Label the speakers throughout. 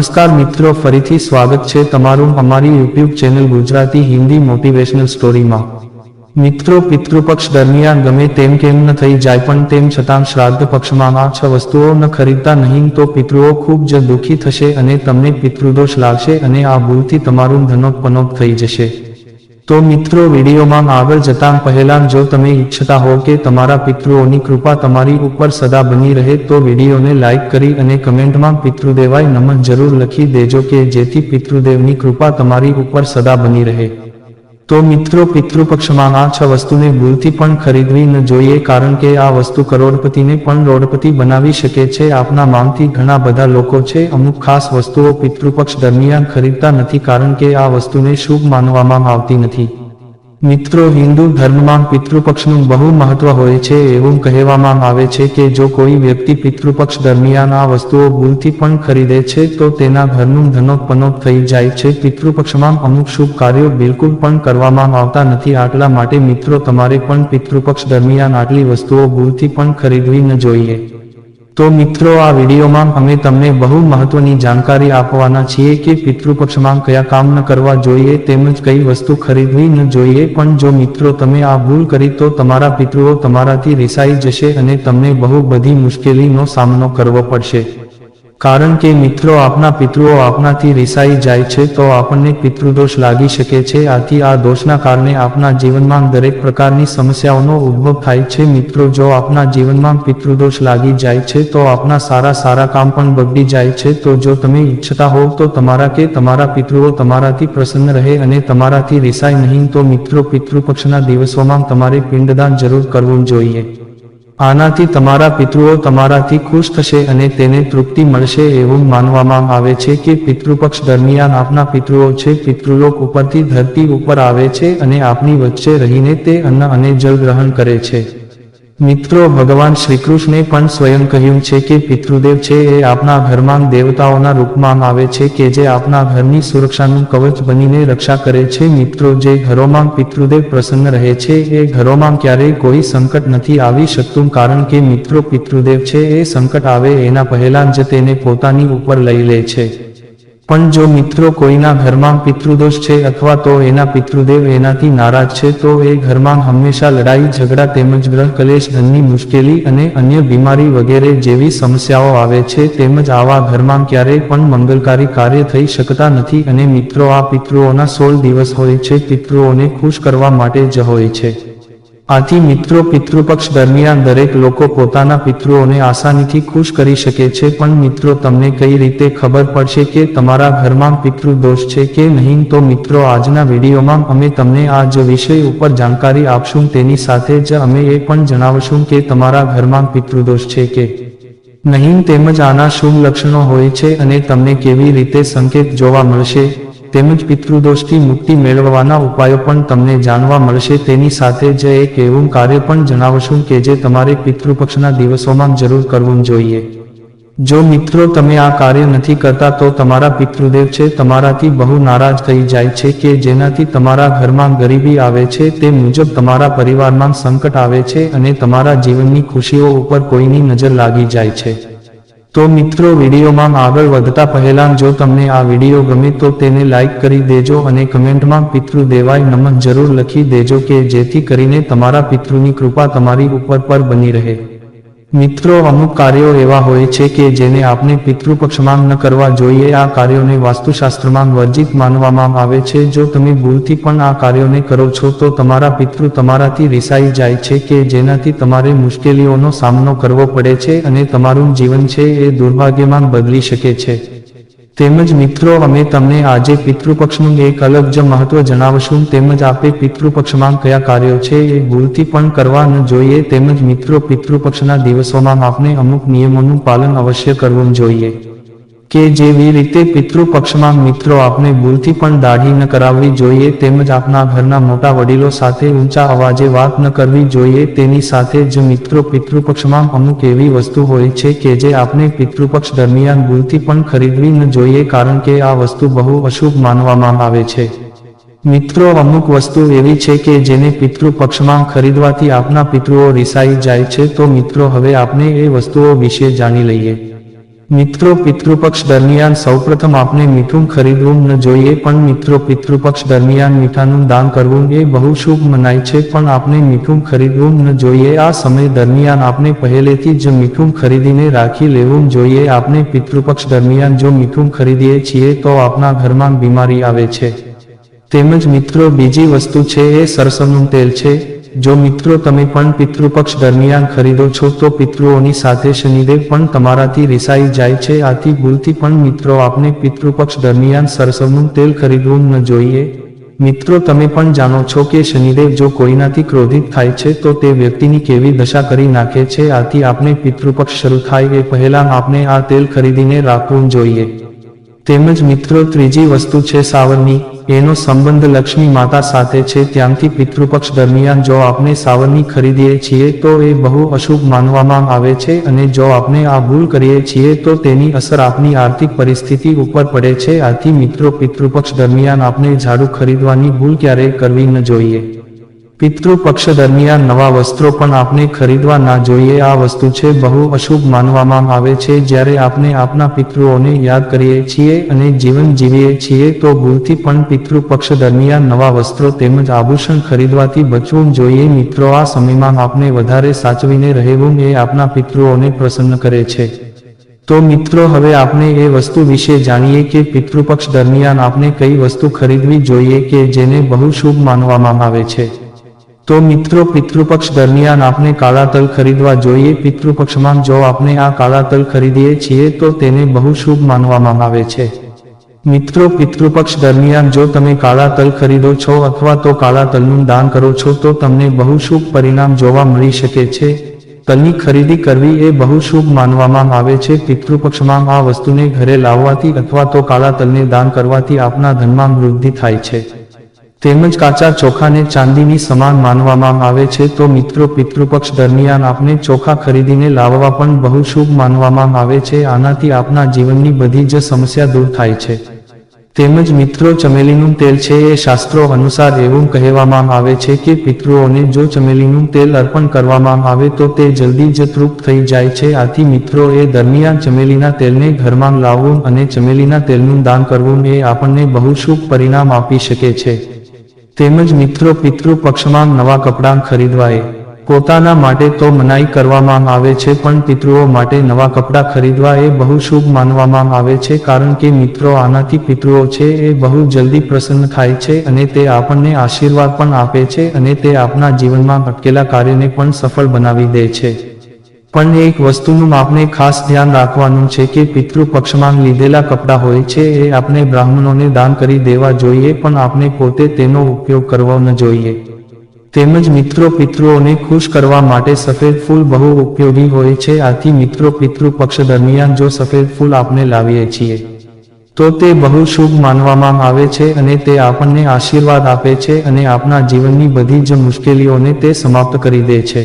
Speaker 1: નમસ્કાર મિત્રો, ફરીથી સ્વાગત છે તમારું અમારી YouTube channel Gujarati Hindi motivational સ્ટોરીમાં. મિત્રો, પિતૃપક્ષ દરમિયાન ગમે તેમ કેમ ન થઈ જાય, પણ તેમ છતાં શ્રાદ્ધ પક્ષમાં આ છ વસ્તુઓ ન ખરીદતા નહીં તો પિતૃઓ ખૂબ જ દુઃખી થશે અને તમને પિતૃદોષ લાગશે અને આ ભૂલથી તમારું ધનોપનોપ થઈ જશે. તો મિત્રો, વિડીયોમાં આગળ જતાં પહેલાં જો તમે ઈચ્છતા હો કે તમારા પિતૃઓની કૃપા તમારી ઉપર સદા બની રહે, તો વિડીયોને લાઈક કરી અને કમેન્ટમાં પિતૃદેવાય નમઃ જરૂર લખી દેજો કે જેથી પિતૃદેવની કૃપા તમારી ઉપર સદા બની રહે. તો મિત્રો, પિતૃપક્ષમાં આ છ વસ્તુને ભૂલથી પણ ખરીદવી ન જોઈએ કારણ કે આ વસ્તુ કરોડપતિને પણ રોડપતિ બનાવી શકે છે. આપના માંગથી ઘણા બધા લોકો છે. અમુક ખાસ વસ્તુઓ પિતૃપક્ષ દરમિયાન ખરીદતા નથી કારણ કે આ વસ્તુને શુભ માનવામાં આવતી નથી. મિત્રો, હિન્દુ ધર્મમાં પિતૃપક્ષનું બહુ મહત્વ હોય છે એવું કહેવામાં આવે છે કે જો કોઈ વ્યક્તિ પિતૃપક્ષ દરમિયાન આ વસ્તુઓ ભૂલથી પણ ખરીદે છે, તો તેના ઘરનું ધનોપનોત થઈ જાય છે. પિતૃપક્ષમાં અમુક શુભ કાર્યો બિલકુલ પણ કરવામાં આવતા નથી. આટલા માટે મિત્રો, તમારે પણ પિતૃપક્ષ દરમિયાન આટલી વસ્તુઓ ભૂલથી પણ ખરીદવી ન જોઈએ. તો મિત્રો, આ વિડીયોમાં અમે તમને બહુ મહત્વની જાણકારી આપવાના છીએ કે પિતૃપક્ષમાં કયા કામ ન કરવા જોઈએ તેમજ કઈ વસ્તુ ખરીદવી ન જોઈએ. પણ જો મિત્રો, તમે આ ભૂલ કરી તો તમારા પિતૃઓ તમારાથી રિસાઈ જશે અને તમને બહુ બધી મુશ્કેલીનો સામનો કરવો પડશે. કારણ કે મિત્રો આપના પિતૃઓ આપનાથી રિસાઈ જાય છે તો આપણને પિતૃદોષ લાગી શકે છે. આથી આ દોષના કારણે આપના જીવનમાં દરેક પ્રકારની સમસ્યાઓનો ઉદ્ભવ થાય છે. મિત્રો, જો આપના જીવનમાં પિતૃદોષ લાગી જાય છે તો આપના સારા સારા કામ પણ બગડી જાય છે. તો જો તમે ઈચ્છતા હોવ તો તમારા કે તમારા પિતૃઓ તમારાથી પ્રસન્ન રહે અને તમારાથી રિસાય નહીં તો મિત્રો, પિતૃપક્ષના દિવસોમાં તમારે પિંડદાન જરૂર કરવું જોઈએ. આનાથી તમારા પિતૃઓ તમારાથી ખુશ થશે અને તેને તૃપ્તિ મળશે એવું માનવામાં આવે છે કે પિતૃપક્ષ દરમિયાન આપના પિતૃઓ છે, પિતૃલોક ઉપરથી ધરતી ઉપર આવે છે અને આપની વચ્ચે રહીને તે અન્ન અને જળ ગ્રહણ કરે છે. મિત્રો, ભગવાન શ્રીકૃષ્ણે પણ સ્વયં કહ્યું છે કે પિતૃદેવ છે એ આપના ઘરમાં દેવતાઓના રૂપમાં આવે છે કે જે આપના ઘરની સુરક્ષાનું કવચ બનીને રક્ષા કરે છે. મિત્રો, જે ઘરોમાં પિતૃદેવ પ્રસન્ન રહે છે એ ઘરોમાં ક્યારેય કોઈ સંકટ નથી આવી શકતું કારણ કે મિત્રો, પિતૃદેવ છે એ સંકટ આવે એના પહેલા જ તેને પોતાની ઉપર લઈ લે છે. પણ જો મિત્રો કોઈના ઘરમાં પિતૃદોષ છે અથવા તો એના પિતૃદેવ એનાથી નારાજ છે, તો એ ઘરમાં હંમેશા લડાઈ, ઝઘડા તેમજ ગ્રહ કલેશ, ધનની મુશ્કેલી અને અન્ય બીમારી વગેરે જેવી સમસ્યાઓ આવે છે, તેમજ આવા ઘરમાં ક્યારેય પણ મંગલકારી કાર્ય થઈ શકતા નથી અને મિત્રો આ પિતૃઓના સોળ દિવસ હોય છે, પિતૃઓને ખુશ કરવા માટે જ હોય છે. આથી મિત્રો પિતૃપક્ષ દરમિયાન દરેક લોકો પોતાના પિતૃઓને આસાનીથી ખુશ કરી શકે છે, પણ મિત્રો તમને કઈ રીતે ખબર પડશે કે તમારા ઘરમાં પિતૃ દોષ છે કે નહીં, તો મિત્રો આજના વિડીયોમાં અમે તમને આ જ વિષય ઉપર જાણકારી આપશું. તેની સાથે જ અમે એ પણ જણાવશું કે તમારા ઘરમાં પિતૃદોષ છે કે નહીં, તેમજ આના શુભ લક્ષણો હોય છે અને તમને કેવી રીતે સંકેત જોવા મળશે. તેમજ પિતૃદોષથી મુક્તિ મેળવવાના ઉપાયો પણ તમને જાણવા મળશે. તેની સાથે જ એક એવું કાર્ય પણ જણાવશું કે જે તમારે પિતૃપક્ષના દિવસોમાં જરૂર કરવું જોઈએ. જો મિત્રો તમે આ કાર્ય નથી કરતા તો તમારા પિતૃદેવ છે, તમારાથી બહુ નારાજ થઈ જાય છે કે જેનાથી તમારા ઘરમાં ગરીબી આવે છે, તે મુજબ તમારા પરિવારમાં સંકટ આવે છે અને તમારા જીવનની ખુશીઓ ઉપર કોઈની નજર લાગી જાય છે. તો મિત્રો, વિડીયોમાં આગળ વધતા પહેલા જો તમને આ વીડિયો ગમે તો તેને લાઈક કરી દેજો અને કમેન્ટમાં પિતૃ દેવાય નમઃ જરૂર લખી દેજો કે જેથી કરીને તમારા પિતૃની કૃપા તમારી ઉપર પર બની રહે. મિત્રો, અમુક કાર્યો એવા હોય છે કે જેને આપણે પિતૃપક્ષમાં ન કરવા જોઈએ. આ કાર્યોને વાસ્તુશાસ્ત્રમાં વર્જિત માનવામાં આવે છે. જો તમે ભૂલથી પણ આ કાર્યોને કરો છો, તો તમારા પિતૃ તમારાથી રિસાઈ જાય છે કે જેનાથી તમારે મુશ્કેલીઓનો સામનો કરવો પડે છે અને તમારું જીવન છે એ દુર્ભાગ્યમાં બદલી શકે છે. તેમજ મિત્રો, અમે તમને આજે પિતૃપક્ષનું એક અલગ જ મહત્વ જણાવશું. તેમજ આપે પિતૃપક્ષમાં કયા કાર્યો છે એ ભૂલથી પણ કરવા ન જોઈએ. તેમજ મિત્રો, પિતૃપક્ષના દિવસોમાં આપને અમુક નિયમોનું પાલન અવશ્ય કરવું જોઈએ. કે જેવી રીતે પિતૃપક્ષમાં મિત્રો આપણે ભૂલથી પણ દાઢી ન કરાવવી જોઈએ તેમજ આપના ઘરના મોટા વડીલો સાથે ઊંચા અવાજે વાત ન કરવી જોઈએ તેની સાથે જ મિત્રો પિતૃપક્ષમાં અમુક એવી વસ્તુ હોય છે કે જે આપણે પિતૃપક્ષ દરમિયાન ભૂલથી પણ ખરીદવી ન જોઈએ કારણ કે આ વસ્તુ બહુ અશુભ માનવામાં આવે છે. મિત્રો અમુક વસ્તુ એવી છે કે જેને પિતૃ પક્ષમાં ખરીદવાથી આપના પિતૃઓ રિસાઈ જાય છે તો મિત્રો હવે આપણે એ વસ્તુઓ વિશે જાણી લઈએ. મિત્રો, પિતૃપક્ષ દરમિયાન સૌપ્રથમ આપણે મીઠું ખરીદવું ન જોઈએ, પણ મિત્રો, પિતૃપક્ષ દરમિયાન મીઠાનું દાન કરવું એ બહુ શુભ મનાય છે, પણ આપણે મીઠું ખરીદવું ન જોઈએ. આ સમય દરમિયાન આપણે પહેલેથી જ મીઠું ખરીદીને રાખી લેવું જોઈએ. આપણે પિતૃપક્ષ દરમિયાન જો મીઠું ખરીદીએ છીએ, તો આપણા ઘરમાં બીમારી આવે છે. તેમજ મિત્રો, બીજી વસ્તુ છે એ સરસવનું તેલ છે. જો મિત્રો તમે પણ પિતૃપક્ષ દરમિયાન ખરીદો છો, તો પિતૃઓની સાથે શનિદેવ પણ તમારાથી રિસાઈ જાય છે. આથી ભૂલથી પણ મિત્રો, આપને પિતૃપક્ષ દરમિયાન સરસવનું તેલ ખરીદવું ન જોઈએ. મિત્રો, તમે પણ જાણો છો કે શનિદેવ જો કોઈનાથી ક્રોધિત થાય છે, તો તે વ્યક્તિની કેવી દશા કરી નાખે છે. આથી આપણે પિતૃપક્ષ શરૂ થાય એ પહેલા આપણે આ તેલ ખરીદીને રાખવું જોઈએ. તેમજ મિત્રો, ત્રીજી વસ્તુ છે સાવરની એનો સંબંધ લક્ષ્મી માતા સાથે છે. ત્યાંથી પિતૃપક્ષ દરમિયાન જો આપણે સાવરની ખરીદીએ છીએ, તો એ બહુ અશુભ માનવામાં આવે છે અને જો આપણે આ ભૂલ કરીએ છીએ, તો તેની અસર આપની આર્થિક પરિસ્થિતિ ઉપર પડે છે. આથી મિત્રો, પિતૃપક્ષ દરમિયાન આપણે ઝાડુ ખરીદવાની ભૂલ ક્યારેય કરવી ન જોઈએ. પિતૃપક્ષ દરમિયાન નવા વસ્ત્રો પણ આપણે ખરીદવા ના જોઈએ. આ વસ્તુ છે બહુ અશુભ માનવામાં આવે છે. જ્યારે આપણે આપના પિતૃઓને યાદ કરીએ છીએ અને જીવન જીવીએ છીએ, તો ભૂલથી પણ પિતૃપક્ષ દરમિયાન નવા વસ્ત્રો તેમજ આભૂષણ ખરીદવાથી બચવું જોઈએ. મિત્રો, આ સમયમાં આપણે વધારે સાચવીને રહેવું એ આપના પિતૃઓને પ્રસન્ન કરે છે. તો મિત્રો, હવે આપણે એ વસ્તુ વિશે જાણીએ કે પિતૃપક્ષ દરમિયાન આપણે કઈ વસ્તુ ખરીદવી જોઈએ કે જેને બહુ શુભ માનવામાં આવે છે. તો મિત્રો, પિતૃપક્ષ દરમિયાન આપણે કાળા તલ ખરીદવા જોઈએ. પિતૃપક્ષમાં જો આપણે આ કાળા તલ ખરીદીએ છીએ, તો તેને બહુ શુભ માનવામાં આવે છે. મિત્રો, પિતૃપક્ષ દરમિયાન જો તમે કાળા તલ ખરીદો છો અથવા તો કાળા તલનું દાન કરો છો, તો તમને બહુ શુભ પરિણામ જોવા મળી શકે છે. તલની ખરીદી કરવી એ બહુ શુભ માનવામાં આવે છે. પિતૃપક્ષમાં આ વસ્તુને ઘરે લાવવાથી અથવા તો કાળા તલને દાન કરવાથી આપના ધનમાં વૃદ્ધિ થાય છે. તેમજ કાચા ચોખાને ચાંદીની સમાન માનવામાં આવે છે, તો મિત્રો પિતૃપક્ષ દરમિયાન આપને ચોખા ખરીદીને લાવવા પણ બહુ શુભ માનવામાં આવે છે, આનાથી આપના જીવનની બધી જ સમસ્યા દૂર થાય છે. તેમજ મિત્રો ચમેલીનું તેલ છે એ શાસ્ત્રો અનુસાર એવું કહેવામાં આવે છે કે પિતૃઓને જો ચમેલીનું તેલ અર્પણ કરવામાં આવે તો તે જલ્દી જ તૃપ્ત થઈ જાય છે, આથી મિત્રો એ દરમિયાન ચમેલીના તેલને ઘરમાં લાવવું અને ચમેલીના તેલનું દાન કરવું એ આપણને બહુ શુભ પરિણામ આપી શકે છે. તેમજ મિત્રો પિતૃ પક્ષમાં નવા કપડાં ખરીદવાય પોતાના માટે તો મનાઈ કરવામાં આવે છે પણ પિતૃઓ માટે નવા કપડાં ખરીદવા એ બહુ શુભ માનવામાં આવે છે કારણ કે મિત્રો આનાથી પિતૃઓ છે એ બહુ જલ્દી પ્રસન્ન થાય છે અને તે આપણને આશીર્વાદ પણ આપે છે અને તે આપના જીવનમાં અટકેલા કાર્યને પણ સફળ બનાવી દે છે. પણ એક વસ્તુનું આપણે ખાસ ધ્યાન રાખવાનું છે કે પિતૃ પક્ષમાં લીધેલા કપડાં હોય છે એ આપણે બ્રાહ્મણોને દાન કરી દેવા જોઈએ પણ આપણે પોતે તેનો ઉપયોગ કરવો ન જોઈએ. તેમજ મિત્રો પિતૃઓને ખુશ કરવા માટે સફેદ ફૂલ બહુ ઉપયોગી હોય છે. આથી મિત્રો પિતૃ પક્ષ દરમિયાન જો સફેદ ફૂલ આપણે લાવીએ છીએ, તો તે બહુ શુભ માનવામાં આવે છે અને તે આપણને આશીર્વાદ આપે છે અને આપણા જીવનની બધી જ મુશ્કેલીઓને તે સમાપ્ત કરી દે છે.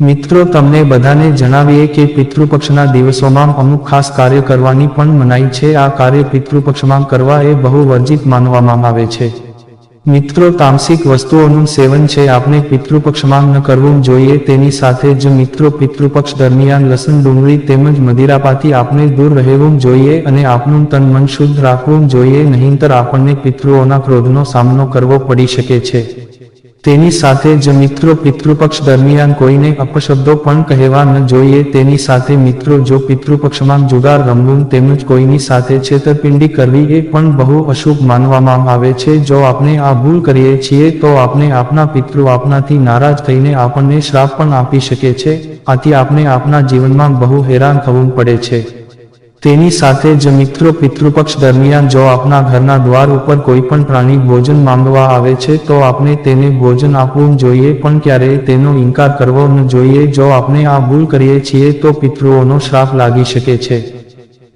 Speaker 1: મિત્રો, તમને બધાને જણાવીએ કે પિતૃપક્ષના દિવસોમાં અમુક ખાસ કાર્ય કરવાની પણ મનાઈ છે. આ કાર્ય પિતૃપક્ષમાં કરવા એ બહુ વર્જિત માનવામાં આવે છે. મિત્રો, તામસિક વસ્તુઓનું સેવન છે. આપણે પિતૃપક્ષમાં ન કરવું જોઈએ. તેની સાથે જ મિત્રો, પિતૃપક્ષ દરમિયાન લસણ, ડુંગળી તેમજ મદિરાપાથી આપણે દૂર રહેવું જોઈએ અને આપણું તન મન શુદ્ધ રાખવું જોઈએ. નહીંતર આપણને પિતૃઓના ક્રોધનો સામનો કરવો પડી શકે છે. તેની સાથે જ મિત્રો પિતૃપક્ષ દરમિયાન કોઈને અપશબ્દો પણ કહેવા ન જોઈએ. તેની સાથે મિત્રો જો પિતૃપક્ષમાં જુગાર રમવું તેમજ કોઈની સાથે છેતરપિંડી કરવી એ પણ બહુ અશુભ માનવામાં આવે છે. જો આપણે આ ભૂલ કરીએ છીએ તો આપણે આપના પિતૃ આપનાથી નારાજ થઈને આપણને શ્રાપ પણ આપી શકે છે. આથી આપણે આપના જીવનમાં બહુ હેરાન થવું પડે છે. તેની સાથે જ મિત્રો પિતૃપક્ષ દરમિયાન જો આપના ઘરના દ્વાર ઉપર કોઈ પણ પ્રાણી ભોજન માંગવા આવે છે, તો આપણે તેને ભોજન આપવું જોઈએ. પણ ક્યારેય તેનો ઇનકાર કરવો ન જોઈએ. જો આપણે આ ભૂલ કરીએ છીએ, તો પિતૃઓનો શ્રાપ લાગી શકે છે.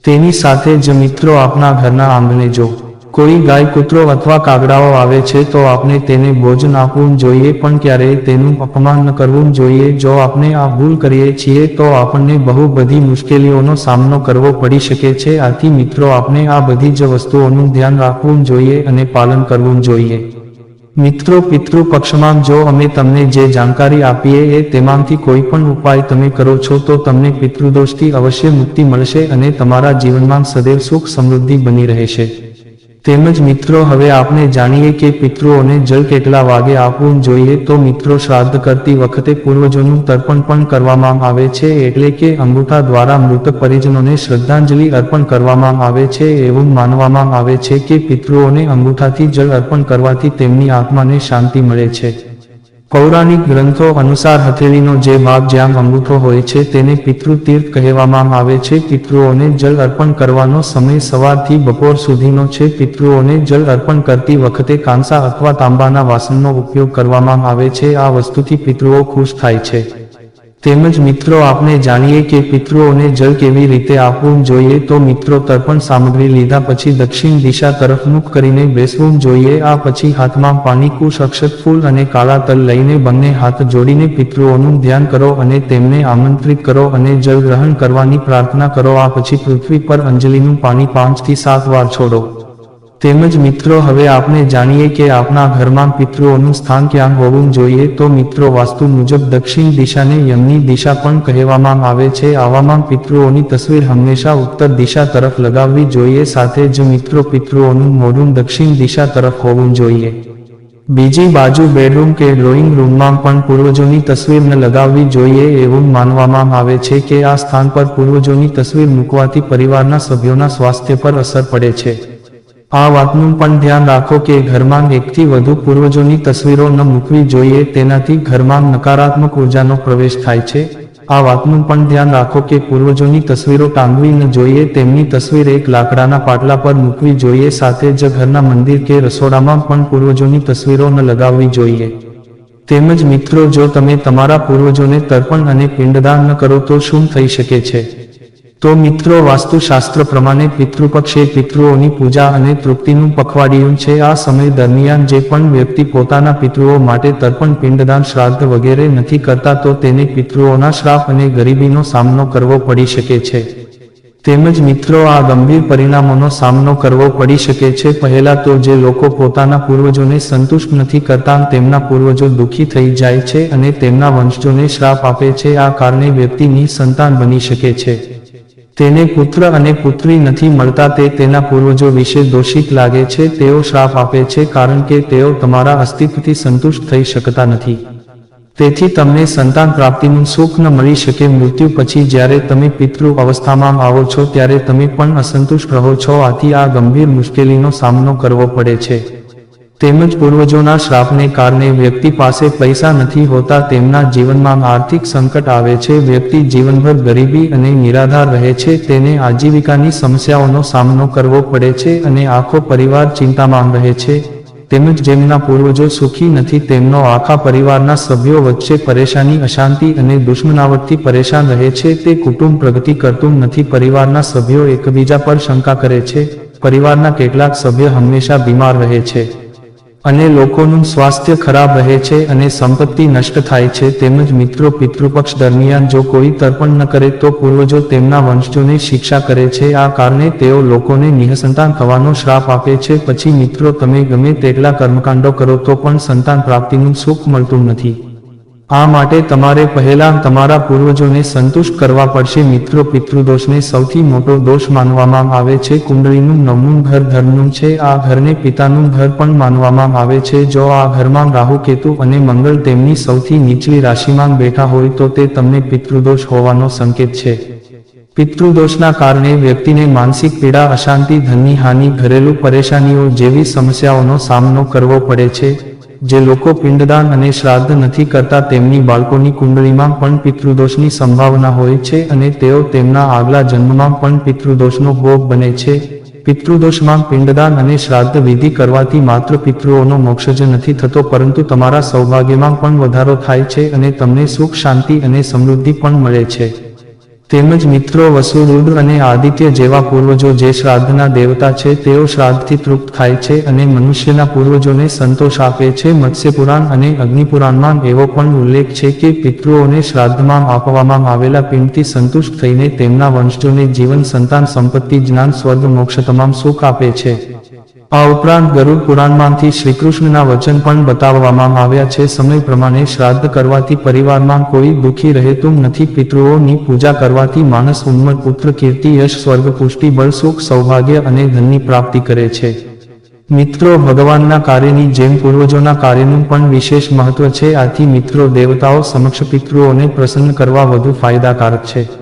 Speaker 1: તેની સાથે જ મિત્રો આપના ઘરના આંગણે જો કોઈ ગાય કૂતરો અથવા કાગડાઓ આવે છે તો આપણે તેને ભોજન આપવું જોઈએ, પણ ક્યારેય તેનું અપમાન કરવું જોઈએ. જો આપણે આ ભૂલ કરીએ છીએ તો આપણને બહુ બધી મુશ્કેલીઓનો સામનો કરવો પડી શકે છે. આથી મિત્રો આપણે આ બધી જ વસ્તુઓનું ધ્યાન રાખવું જોઈએ અને પાલન કરવું જોઈએ. મિત્રો પિતૃ પક્ષમાં જો અમે તમને જે જાણકારી આપીએ એ તેમાંથી કોઈ પણ ઉપાય તમે કરો છો તો તમને પિતૃદોષથી અવશ્ય મુક્તિ મળશે અને તમારા જીવનમાં સદૈવ સુખ સમૃદ્ધિ બની રહેશે. તેમજ મિત્રો, હવે આપણે જાણીએ કે પિતૃઓને જળ કેટલા વાગે આપવું જોઈએ તો મિત્રો, શ્રાદ્ધ કરતી વખતે પૂર્વજોનું તર્પણ પણ કરવામાં આવે છે, એટલે કે અંગૂઠા દ્વારા મૃતક પરિજનોને શ્રદ્ધાંજલિ અર્પણ કરવામાં આવે છે, એવું માનવામાં આવે છે કે પિતૃઓને અંગૂઠાથી જળ અર્પણ કરવાથી તેમની આત્માને શાંતિ મળે છે. પૌરાણિક ગ્રંથો અનુસાર હથેળીનો જે ભાગ જ્યાં અંગૂઠો હોય છે તેને પિતૃતીર્થ કહેવામાં આવે છે. પિતૃઓને જલ અર્પણ કરવાનો સમય સવારથી બપોર સુધીનો છે. પિતૃઓને જલ અર્પણ કરતી વખતે કાંસા અથવા તાંબાના વાસણનો ઉપયોગ કરવામાં આવે છે. આ વસ્તુથી પિતૃઓ ખુશ થાય છે. તેમજ મિત્રો, આપણે જાણીએ કે પિતૃઓને જળ કેવી રીતે આપવું જોઈએ તો મિત્રો તર્પણ સામગ્રી લીધા પછી દક્ષિણ દિશા તરફ મુખ કરીને બેસવું જોઈએ. આ પછી હાથમાં પાણી કુશ અક્ષત ફૂલ અને કાળા તલ લઈને બંને હાથ જોડીને પિતૃઓનું ધ્યાન કરો અને તેમને આમંત્રિત કરો અને જળ ગ્રહણ કરવાની પ્રાર્થના કરો. આ પછી પૃથ્વી પર અંજલિનું પાણી પાંચથી સાત વાર છોડો. તેમજ મિત્રો, હવે આપણે જાણીએ કે આપણા ઘરમાં પિતૃઓનું સ્થાન ક્યાં હોવું જોઈએ, તો મિત્રો, વાસ્તુ મુજબ દક્ષિણ દિશાને યમની દિશા પણ કહેવામાં આવે છે. આવામાં પિતૃઓની તસવીર હંમેશા ઉત્તર દિશા તરફ લગાવવી જોઈએ, સાથે જ મિત્રો, પિતૃઓનું મોઢું દક્ષિણ દિશા તરફ હોવું જોઈએ. બીજી બાજુ બેડરૂમ કે ડ્રોઈંગ રૂમમાં પણ પૂર્વજોની તસવીર ન લગાવવી જોઈએ એવું માનવામાં આવે છે કે આ સ્થાન પર પૂર્વજોની તસવીર મૂકવાથી પરિવારના સભ્યોના સ્વાસ્થ્ય પર અસર પડે છે. આ વાતનું પણ ધ્યાન રાખો કે ઘરમાં એકથી વધુ પૂર્વજોની તસવીરો ન મૂકવી જોઈએ, તેનાથી ઘરમાં નકારાત્મક ઉર્જાનો પ્રવેશ થાય છે. આ વાતનું પણ ધ્યાન રાખો કે પૂર્વજોની તસવીરો ટાંગવી ન જોઈએ, તેમની તસવીર એક લાકડાના પાટલા પર મૂકવી જોઈએ, સાથે જ ઘરના મંદિર કે રસોડામાં પણ પૂર્વજોની તસવીરો ન લગાવવી જોઈએ. તેમજ મિત્રો, જો તમે તમારા પૂર્વજોને તર્પણ અને પિંડદાન ન કરો તો શું થઈ શકે છે? તો મિત્રો, વાસ્તુશાસ્ત્ર પ્રમાણે પિતૃપક્ષે પિતૃઓની પૂજા અને તૃપ્તિનું પખવાડિયું છે. આ સમય દરમિયાન જે પણ વ્યક્તિ પોતાના પિતૃઓ માટે તર્પણ, પિંડદાન, શ્રાદ્ધ વગેરે નથી કરતા, તો તેને પિતૃઓના શ્રાપ અને ગરીબીનો સામનો કરવો પડી શકે છે. તેમજ મિત્રો, આ ગંભીર પરિણામોનો સામનો કરવો પડી શકે છે. પહેલા તો જે લોકો પોતાના પૂર્વજોને સંતુષ્ટ નથી કરતા, તેમના પૂર્વજો દુઃખી થઈ જાય છે અને તેમના વંશજોને શ્રાપ આપે છે. આ કારણે વ્યક્તિની સંતાન બની શકે છે. તેને પુત્ર અને પુત્રી નથી મળતા તે તેના પૂર્વજો વિશે દોષિત લાગે છે, તેઓ શ્રાપ આપે છે કારણ કે તેઓ તમારા અસ્તિત્વથી સંતુષ્ટ થઈ શકતા નથી. તેથી તમને સંતાન પ્રાપ્તિનું સુખ ન મળી શકે, મૃત્યુ પછી જ્યારે તમે પિતૃ અવસ્થામાં આવો છો ત્યારે તમે પણ અસંતુષ્ટ રહો છો, આથી આ ગંભીર મુશ્કેલીનો સામનો કરવો પડે છે. તેમજ પૂર્વજોના શ્રાપને કારણે વ્યક્તિ પાસે પૈસા નથી હોતા તેમના જીવનમાં આર્થિક સંકટ આવે છે, વ્યક્તિ જીવનભર ગરીબી અને નિરાધાર રહે છે, તેને આજીવિકાની સમસ્યાઓનો સામનો કરવો પડે છે અને આખો પરિવાર ચિંતામાં રહે છે. તેમજ જેમના પૂર્વજો સુખી નથી, તેમનો આખા પરિવારના સભ્યો વચ્ચે પરેશાની, અશાંતિ અને દુશ્મનાવટથી પરેશાન રહે છે. તે કુટુંબ પ્રગતિ કરતું નથી, પરિવારના સભ્યો એકબીજા પર શંકા કરે છે. પરિવારના કેટલાક સભ્ય હંમેશા બીમાર રહે છે. અને લોકોનું સ્વાસ્થ્ય ખરાબ રહે છે અને સંપત્તિ નષ્ટ થાય છે, તેમજ મિત્રો પિતૃપક્ષ દરમિયાન જો કોઈ તર્પણ ન કરે તો પૂર્વજો તેમના વંશજોને શિક્ષા કરે છે, આ કારણે તેઓ લોકોને નિઃસંતાન થવાનો શ્રાપ આપે છે. પછી મિત્રો, તમે ગમે તેટલા કર્મકાંડો કરો તો પણ સંતાન પ્રાપ્તિનું સુખ મળતું નથી. આ માટે તમારે પહેલા તમારા પૂર્વજોને સંતુષ્ટ કરવા પડશે. મિત્રો, પિતૃદોષને સૌથી મોટો દોષ માનવામાં આવે છે. કુંડળીનું નવમું ઘર ધર્મનું છે. આ ઘરને પિતાનું ઘર પણ માનવામાં આવે છે. જો આ ઘરમાં રાહુ, કેતુ અને મંગળ તેમની સૌથી નીચલી રાશિમાં બેઠા હોય તો તે તમને પિતૃદોષ હોવાનો સંકેત છે. પિતૃદોષના કારણે વ્યક્તિને માનસિક પીડા, અશાંતિ, ધનની હાનિ, ઘરેલું પરેશાનીઓ જેવી સમસ્યાઓનો સામનો કરવો પડે છે. જે લોકો પિંડદાન અને શ્રાદ્ધ નથી કરતા તેમની બાળકોની કુંડળીમાં પણ પિતૃદોષની સંભાવના હોય છે અને તેઓ તેમના આગલા જન્મમાં પણ પિતૃદોષનો ભોગ બને છે. પિતૃદોષમાં પિંડદાન અને શ્રાદ્ધ વિધિ કરવાથી માત્ર પિતૃઓનો મોક્ષ જ નથી થતો, પરંતુ તમારા સૌભાગ્યમાં પણ વધારો થાય છે અને તમને સુખ, શાંતિ અને સમૃદ્ધિ પણ મળે છે. તેમજ મિત્રો વસુરુદ્ર અને આદિત્ય જેવા પૂર્વજો જે શ્રાદ્ધના દેવતા છે, તેઓ શ્રાદ્ધથી તૃપ્ત થાય છે અને મનુષ્યના પૂર્વજોને સંતોષ આપે છે. મત્સ્યપુરાણ અને અગ્નિપુરાણમાં એવો પણ ઉલ્લેખ છે કે પિતૃઓને શ્રાદ્ધમાં આપવામાં આવેલા પિંડથી સંતુષ્ટ થઈને તેમના વંશજોને જીવન, સંતાન, સંપત્તિ, જ્ઞાન, સ્વર્ગ, મોક્ષ, તમામ સુખ આપે છે. આ ઉપરાંત ગરુડ પુરાણમાંથી શ્રીકૃષ્ણના વચન પણ બતાવવામાં આવ્યા છે. સમય પ્રમાણે શ્રાદ્ધ કરવાથી પરિવારમાં કોઈ દુઃખી રહેતું નથી. પિતૃઓની પૂજા કરવાથી માણસ ઉન્મત પુત્ર, કીર્તિ, યશ, સ્વર્ગ, પુષ્ટિ, બળ, સુખ, સૌભાગ્ય અને ધનની પ્રાપ્તિ કરે છે. મિત્રો, ભગવાનના કાર્યની જેમ પૂર્વજોના કાર્યનું પણ વિશેષ મહત્વ છે. આથી મિત્રો, દેવતાઓ સમક્ષ પિતૃઓને પ્રસન્ન કરવા વધુ ફાયદાકારક છે.